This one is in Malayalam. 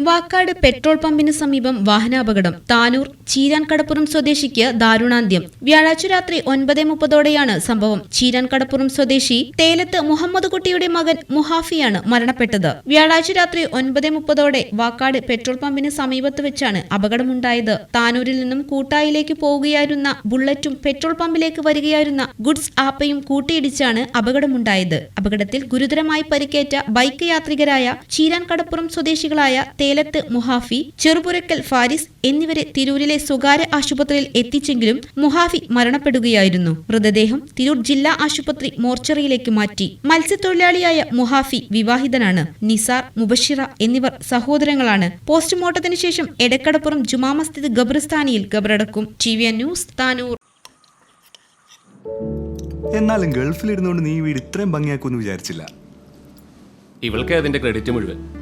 Vakkad petrol പമ്പിന് സമീപം വാഹനാപകടം. താനൂർ ചീരാൻകടപ്പുറം സ്വദേശിക്ക് ദാരുണാന്ത്യം. വ്യാഴാഴ്ച രാത്രി ഒൻപത് മുപ്പതോടെയാണ് സംഭവം. ചീരാൻകടപ്പുറം സ്വദേശി തേലത്ത് മുഹമ്മദ് കുട്ടിയുടെ മകൻ മുഹാഫിയാണ് മരണപ്പെട്ടത്. വ്യാഴാഴ്ച രാത്രി ഒൻപത് മുപ്പതോടെ വാക്കാട് പെട്രോൾ പമ്പിന് സമീപത്ത് വെച്ചാണ് അപകടമുണ്ടായത്. താനൂരിൽ നിന്നും കൂട്ടായിലേക്ക് പോവുകയായിരുന്ന ബുള്ളറ്റും പെട്രോൾ പമ്പിലേക്ക് വരികയായിരുന്ന ഗുഡ്സ് ആപ്പയും കൂട്ടിയിടിച്ചാണ് അപകടമുണ്ടായത്. അപകടത്തിൽ ഗുരുതരമായി പരിക്കേറ്റ ബൈക്ക് യാത്രികരായ ചീരാൻകടപ്പുറം സ്വദേശികളായ തേലത്ത് മുഹാഫി ചെറുപുരക്കൽ ഫാരിസ് എന്നിവരെ തിരൂരിലെ സ്വകാര്യ ആശുപത്രിയിൽ എത്തിച്ചെങ്കിലും മുഹാഫി മരണപ്പെടുകയായിരുന്നു. മൃതദേഹം തിരൂർ ജില്ലാ ആശുപത്രി മോർച്ചറിയിലേക്ക് മാറ്റി. മത്സ്യത്തൊഴിലാളിയായ മുഹാഫി വിവാഹിതനാണ്. നിസാർ മുബഷിറ എന്നിവർ സഹോദരങ്ങളാണ്. പോസ്റ്റ്മോർട്ടത്തിന് ശേഷം എടക്കടപ്പുറം ജുമാ മസ്ജിദ് ഖബറിസ്ഥാനിയിൽ ഖബറടക്കും. T V news Tanur. എന്നാലും ഗൾഫിലിരുന്നുകൊണ്ട് നീ വീട് ഇത്രയും ഭംഗിയാക്കുമെന്ന് വിചാരിച്ചില്ല. ഇവൾക്ക് അതിന്റെ ക്രെഡിറ്റ് മുഴുവൻ.